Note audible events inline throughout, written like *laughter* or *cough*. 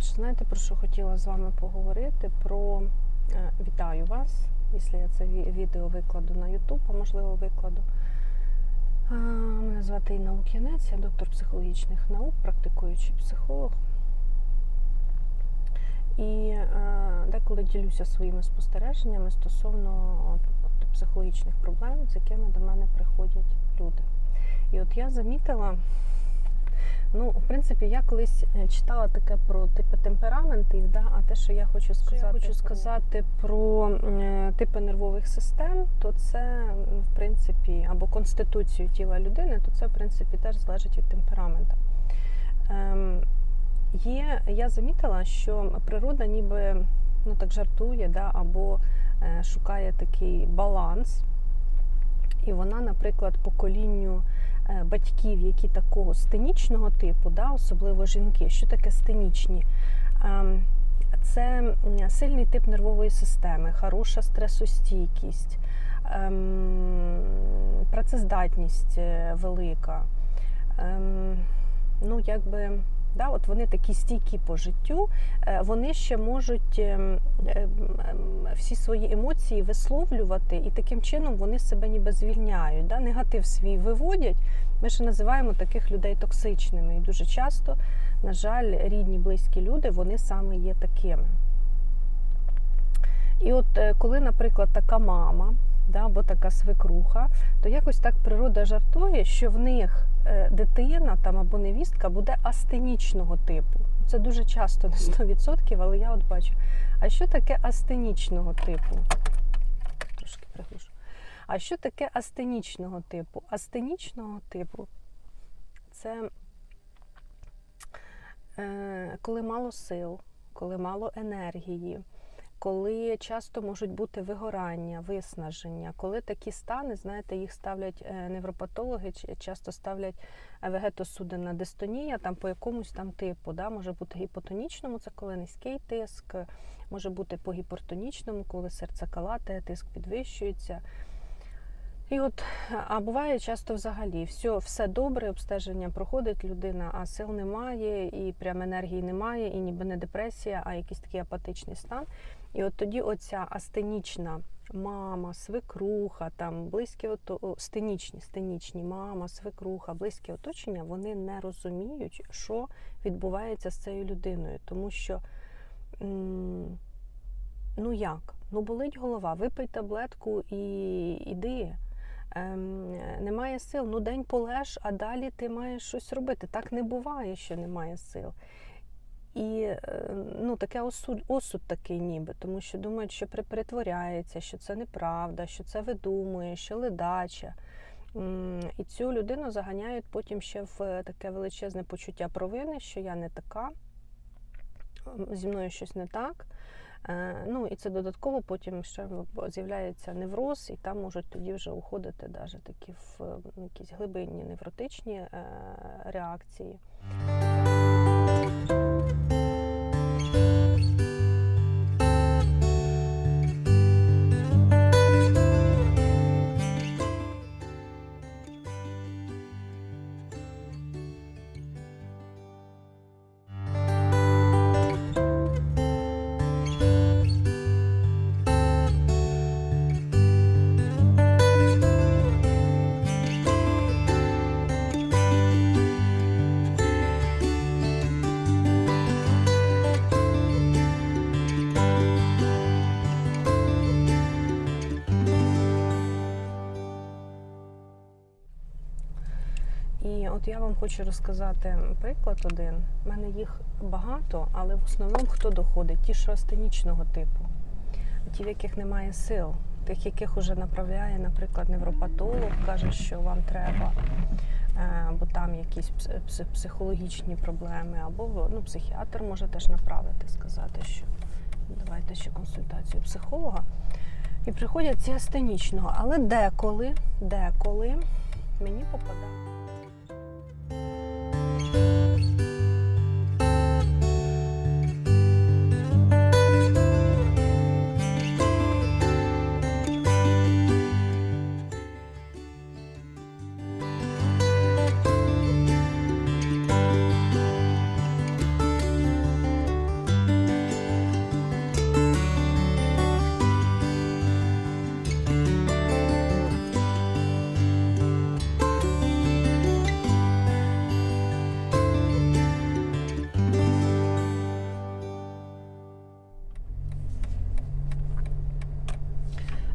Знаєте, про що хотіла з вами поговорити? Про е, вітаю вас, якщо я це відео викладу на YouTube, а можливо викладу. Мене звати Інна Лук'янець, я доктор психологічних наук, практикуючий психолог. І е, деколи ділюся своїми спостереженнями стосовно психологічних проблем, з якими до мене приходять люди. І от я замітила, ну, в принципі, я колись е, читала таке про типи темпераментів, да, а те, що я хочу сказати, я хочу сказати про е, типи нервових систем, то це, в принципі, або конституцію тіла людини, то це, в принципі, теж залежить від темперамента. Ем, є, я замітила, що природа ніби ну, так жартує, да, або е, шукає такий баланс. І вона, наприклад, поколінню батьків, які такого стенічного типу, да, особливо жінки. Що таке стенічні? Ем, Це сильний тип нервової системи, хороша стресостійкість, ем, працездатність е, велика. Ем, Ну, якби, да, от вони такі стійкі по життю, е, вони ще можуть всі свої емоції висловлювати, і таким чином вони себе ніби звільняють. Да? Негатив свій виводять. Ми ще називаємо таких людей токсичними. І дуже часто, на жаль, рідні, близькі люди, вони саме є такими. І от е, коли, наприклад, така мама, да, або така свекруха, то якось так природа жартує, що в них дитина там або невістка буде астенічного типу. Це дуже часто не 100%, але я от бачу. А що таке астенічного типу? Трошки приглушу. А що таке астенічного типу? Астенічного типу це е, коли мало сил, коли мало енергії, коли часто можуть бути вигорання, виснаження, коли такі стани, знаєте, їх ставлять е, невропатологи, часто ставлять е, вегетосудинна дистонія там по якомусь там типу. Да? Може бути гіпотонічному, це коли низький тиск, може бути по гіпертонічному, коли серце калатає, тиск підвищується. І от, а буває часто взагалі все, все добре, обстеження проходить людина, а сил немає, і прям енергії немає, і ніби не депресія, а якийсь такий апатичний стан. І от тоді оця астенічна мама, свекруха, там близькі ото, стенічні, стенічні мама, свекруха, близьке оточення, вони не розуміють, що відбувається з цією людиною, тому що. Ну як? Ну болить голова, випий таблетку і іди. Ем, немає сил, ну день полеж, а далі ти маєш щось робити. Так не буває, що немає сил. І е, ну, таке осуд, осуд такий ніби, тому що думають, що перетворяється, що це неправда, що це видумує, що ледача. І цю людину заганяють потім ще в е, таке величезне почуття провини, що я не така, зі мною щось не так. Е, Ну і це додатково потім ще з'являється невроз, і там можуть тоді вже уходити даже такі в якісь глибинні невротичні реакції. От я вам хочу розказати приклад один. У мене їх багато, але в основному хто доходить? Ті, що астенічного типу, ті, в яких немає сил, тих, яких уже направляє, наприклад, невропатолог, каже, що вам треба, е, бо там якісь пс- пс- психологічні проблеми, або ну, психіатр може теж направити, сказати, що давайте ще консультацію психолога. І приходять ці астенічного, але деколи, деколи мені попадає.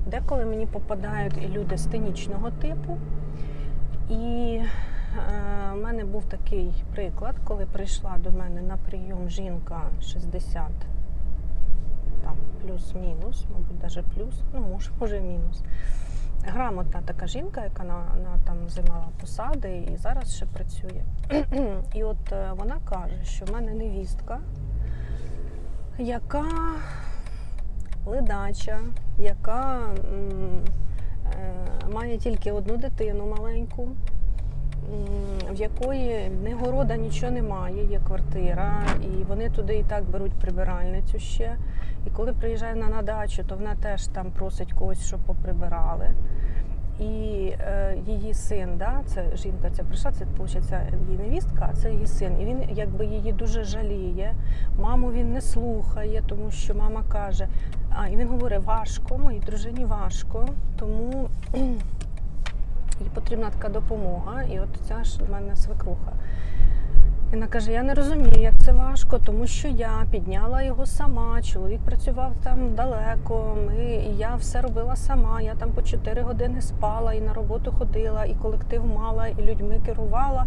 Деколи мені попадають і люди стенічного типу. І е, в мене був такий приклад, коли прийшла до мене на прийом жінка 60, там плюс-мінус, мабуть, навіть плюс, ну може, може мінус. Грамотна така жінка, яка на, на там займала посади і зараз ще працює. *clears throat* І от е, вона каже, що в мене невістка, яка ледача, яка е, має тільки одну дитину маленьку, в якої ні города нічого немає, є квартира, і вони туди і так беруть прибиральницю ще. І коли приїжджає на дачу, то вона теж там просить когось, щоб поприбирали. І е, її син, да, це жінка ця прийшла, це виходить її невістка, а це її син. І він якби її дуже жаліє. Маму він не слухає, тому що мама каже, а і він говорить, важко, моїй дружині важко, тому *clears throat* їй потрібна така допомога. І от ця ж в мене свекруха. Вона каже: я не розумію, як це важко, тому що я підняла його сама. Чоловік працював там далеко. Ми і я все робила сама. Я там по 4 години спала і на роботу ходила, і колектив мала, і людьми керувала,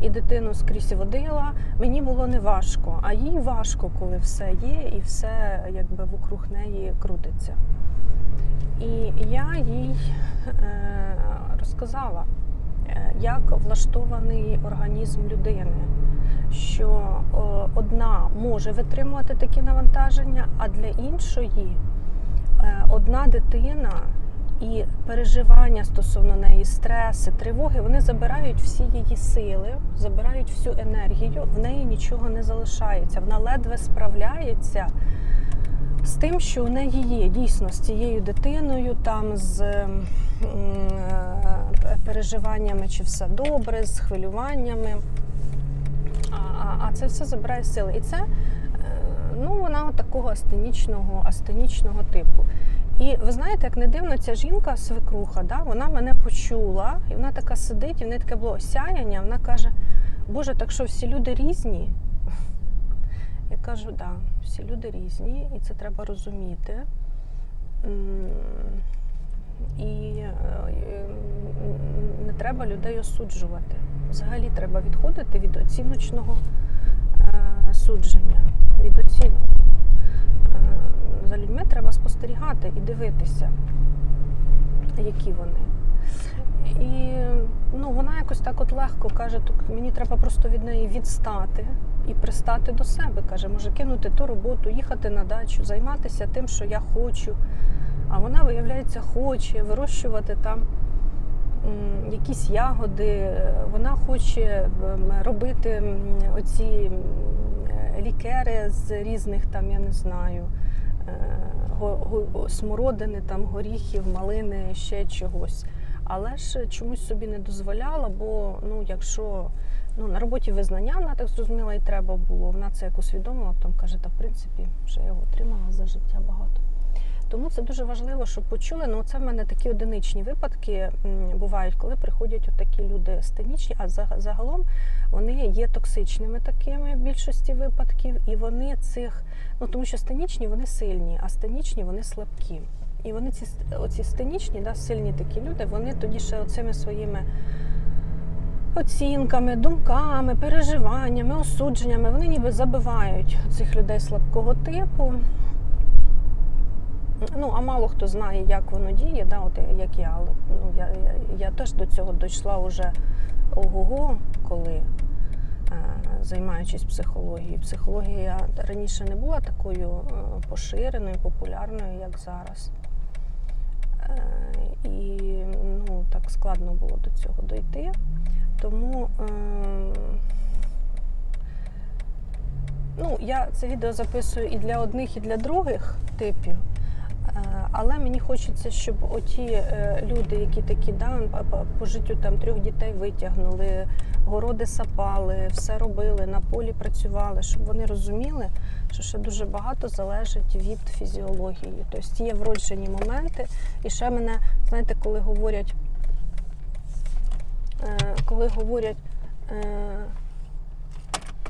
і дитину скрізь водила. Мені було не важко, а їй важко, коли все є, і все якби вокруг неї крутиться. І я їй е, розказала, як влаштований організм людини що е, одна може витримувати такі навантаження, а для іншої е, одна дитина і переживання стосовно неї, стреси, тривоги, вони забирають всі її сили, забирають всю енергію, в неї нічого не залишається. Вона ледве справляється з тим, що у неї є дійсно з цією дитиною, там з е, переживаннями, чи все добре, з хвилюваннями. А, це все забирає сили. І це е, ну, вона такого астенічного, астенічного типу. І ви знаєте, як не дивно, ця жінка, свекруха, да, вона мене почула, і вона така сидить, і в неї таке було осяяння. Вона каже: Боже, так що всі люди різні? Я кажу, так, да, всі люди різні, і це треба розуміти. І е, е, не треба людей осуджувати. Взагалі треба відходити від оціночного е, судження, від оцінок. Е, за людьми треба спостерігати і дивитися, які вони. І ну, вона якось так от легко каже, мені треба просто від неї відстати і пристати до себе. Каже, може кинути ту роботу, їхати на дачу, займатися тим, що я хочу. А вона, виявляється, хоче вирощувати там якісь ягоди. Вона хоче робити оці лікери з різних там, я не знаю, е, смородини, там, горіхів, малини, ще чогось. Але ж чомусь собі не дозволяла, бо ну, якщо ну, на роботі визнання вона так зрозуміла і треба було, вона це як усвідомила, потім каже, та в принципі вже я його отримала за життя багато. Тому це дуже важливо, щоб почули. Ну, це в мене такі одиничні випадки бувають, коли приходять отакі люди стенічні, а загалом вони є токсичними такими в більшості випадків, і вони цих, ну тому що стенічні вони сильні, а стенічні вони слабкі. І вони ці оці стенічні, да, сильні такі люди, вони тоді ще оцими своїми оцінками, думками, переживаннями, осудженнями, вони ніби забивають цих людей слабкого типу. Ну, а мало хто знає, як воно діє, да, от як я. Але ну, я, я, я теж до цього дійшла вже ого-го, коли е, займаючись психологією. Психологія раніше не була такою е, поширеною, популярною, як зараз. Е, і ну, так складно було до цього дойти. Тому е, ну, я це відео записую і для одних, і для других типів. Е, Але мені хочеться, щоб оті е, люди, які такі да, по- життю там трьох дітей витягнули, городи сапали, все робили, на полі працювали, щоб вони розуміли, що ще дуже багато залежить від фізіології. Тобто є вроджені моменти. І ще мене, знаєте, коли говорять, е, коли говорять.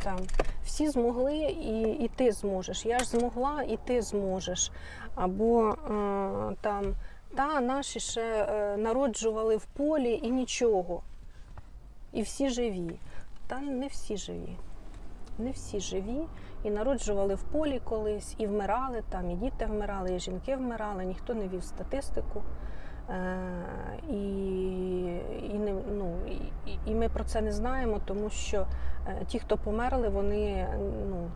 Там всі змогли, і, і ти зможеш. Я ж змогла, і ти зможеш. Або е, там Та наші ще е, народжували в полі і нічого. І всі живі. Та не всі живі. Не всі живі. І народжували в полі колись, і вмирали там, і діти вмирали, і жінки вмирали, ніхто не вів статистику. Е, і, і, ми про це не знаємо, тому що е, ті, хто померли, вони ну,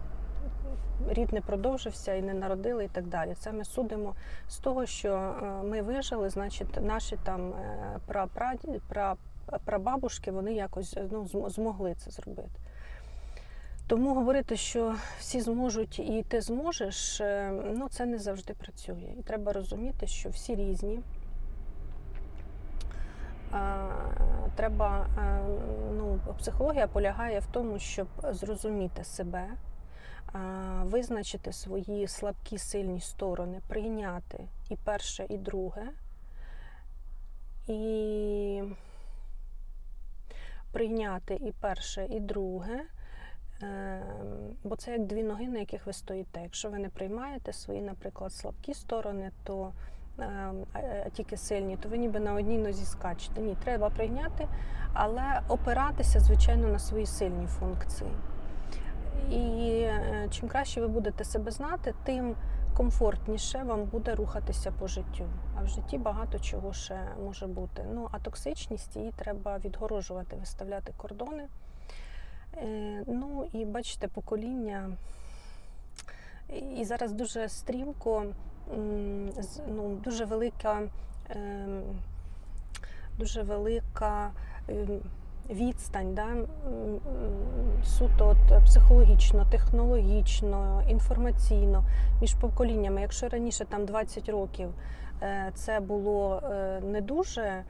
рід не продовжився і не народили, і так далі. Це ми судимо з того, що е, ми вижили, значить, наші там е, прабабушки вони якось ну, змогли це зробити. Тому говорити, що всі зможуть і ти зможеш, ну це не завжди працює. І треба розуміти, що всі різні. Е, Треба, е, ну, психологія полягає в тому, щоб зрозуміти себе, е, визначити свої слабкі сильні сторони, прийняти і перше, і друге. І прийняти і перше, і друге. Бо це як дві ноги, на яких ви стоїте. Якщо ви не приймаєте свої, наприклад, слабкі сторони, то а тільки сильні, то ви ніби на одній нозі скачете. Ні, треба прийняти, але опиратися, звичайно, на свої сильні функції. І е, чим краще ви будете себе знати, тим комфортніше вам буде рухатися по життю. А в житті багато чого ще може бути. Ну а токсичність її треба відгорожувати, виставляти кордони. Е, Ну і бачите, покоління. І зараз дуже стрімко, ну, дуже велика, ем, дуже велика ем, відстань, да? суто от психологічно, технологічно, інформаційно між поколіннями. Якщо раніше там 20 років е, це було е, не дуже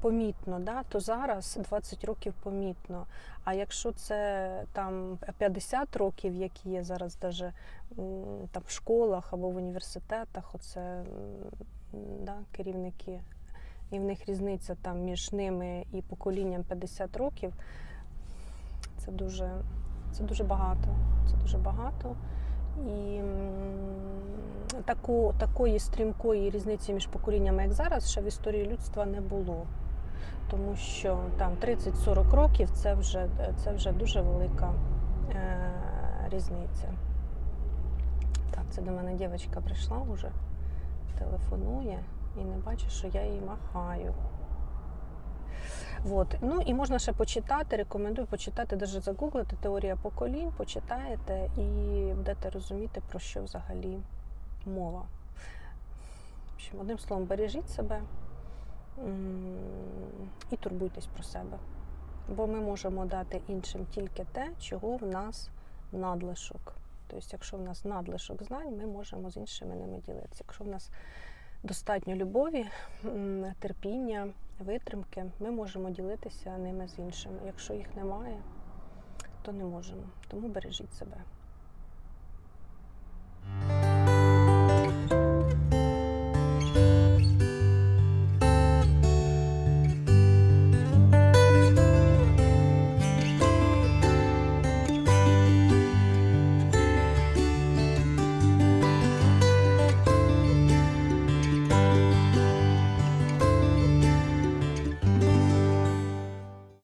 помітно, да? то зараз 20 років помітно. А якщо це там 50 років, які є зараз даже там в школах або в університетах, оце да, керівники, і в них різниця там між ними і поколінням 50 років, це дуже, це дуже багато. Це дуже багато. І таку, такої стрімкої різниці між поколіннями, як зараз, ще в історії людства не було. Тому що там 30-40 років це вже, це вже дуже велика е, різниця. Так, це до мене дівчинка прийшла вже, телефонує і не бачить, що я їй махаю. От. Ну і можна ще почитати, рекомендую почитати, навіть загуглити теорія поколінь, почитаєте і будете розуміти, про що взагалі мова. В общем, одним словом, бережіть себе і турбуйтесь про себе. Бо ми можемо дати іншим тільки те, чого в нас надлишок. Тобто, якщо в нас надлишок знань, ми можемо з іншими ними ділитися. Якщо в нас достатньо любові, терпіння, витримки, ми можемо ділитися ними з іншими. Якщо їх немає, то не можемо. Тому бережіть себе.